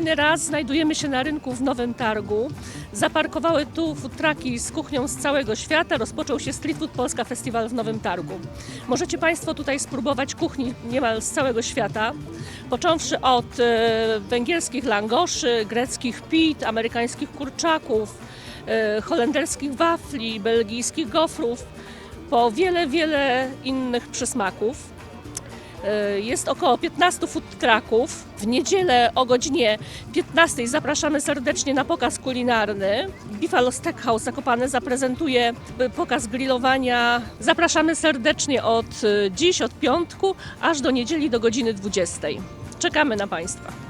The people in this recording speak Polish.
Kolejny raz znajdujemy się na rynku w Nowym Targu. Zaparkowały tu food trucki z kuchnią z całego świata. Rozpoczął się Street Food Polska Festiwal w Nowym Targu. Możecie Państwo tutaj spróbować kuchni niemal z całego świata, począwszy od e, węgierskich langoszy, greckich pit, amerykańskich kurczaków, e, holenderskich wafli, belgijskich gofrów, po wiele, wiele innych przysmaków. E, Jest około 15 food trucków. W niedzielę o godzinie 15 zapraszamy serdecznie na pokaz kulinarny. Buffalo Steakhouse Zakopane zaprezentuje e, pokaz grillowania. Zapraszamy serdecznie od e, dziś, od piątku, aż do niedzieli do godziny 20. Czekamy na Państwa.